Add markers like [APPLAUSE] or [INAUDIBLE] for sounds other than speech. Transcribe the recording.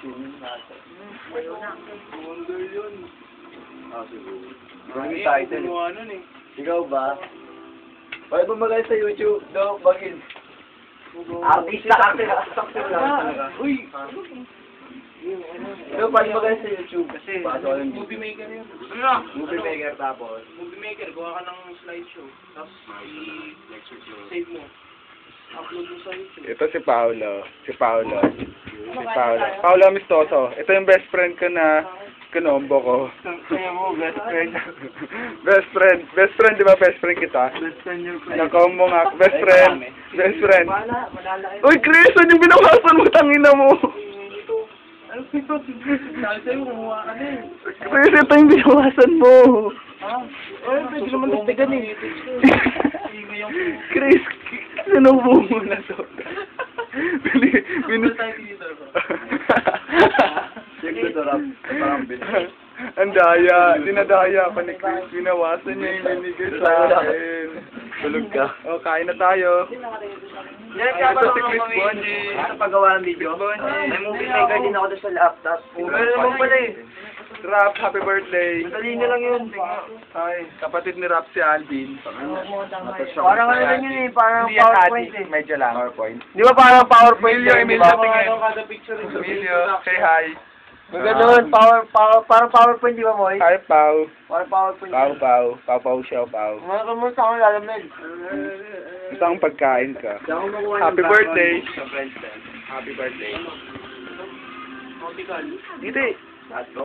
swimming natin. Wonder yun. Ah, siguro. Yung title. kumuha nun eh. Ikaw ba? Bakit bumagay sa YouTube? No, bakit? Artista ka. Ah, Uy! Ikaw, bakit bumagay sa YouTube? Kasi, movie maker yun. Ano na? Movie maker tapos. Movie maker, gawa ka ng slideshow. Tapos, i-save mo. Upload mo sa YouTube. Ito si Paolo. Si Paolo. Si Paolo. Paolo Amistoso. Ito yung best friend ko na kinombo ko. Kaya mo, best friend. best friend. Best friend, di ba best friend kita? Best friend yung friend. Nakombo nga. Best friend. Best friend. Uy, Chris! Ano yung binawasan mo? Tangina mo! Ano ito? Sabi sa'yo, kumuha ka na eh. Chris, ito yung binawasan mo. Ha? Eh, pwede naman dagdagan eh. [LAUGHS] Chris, sinubo mo na to. Bini, [LAUGHS] bini. Ang daya, dinadaya pa ni Chris. Binawasan niya yung binigay sa akin. Tulog ka. O, kain na tayo. Yan ka ba si Chris Bonji? Sa paggawa ng video? May movie maker din ako doon sa laptop. Meron naman pala eh. Rap, happy birthday. Dali na lang yun. Ay, kapatid ni Rap si Alvin. Parang ano lang yun eh, parang Hindi yan PowerPoint ati, eh. medyo lang. PowerPoint. Di ba parang PowerPoint Emilio, yun, di Emilio, ba? tingin. Emilio, say hi. Magandun, power, power, parang PowerPoint, di ba, Moy? Hi, Pau. Parang PowerPoint. Pau, Pau. Pau, Pau siya, Pau. Mga kamusta akong lalamig. Gusto akong pagkain ka. Happy birthday. Happy birthday. Eh.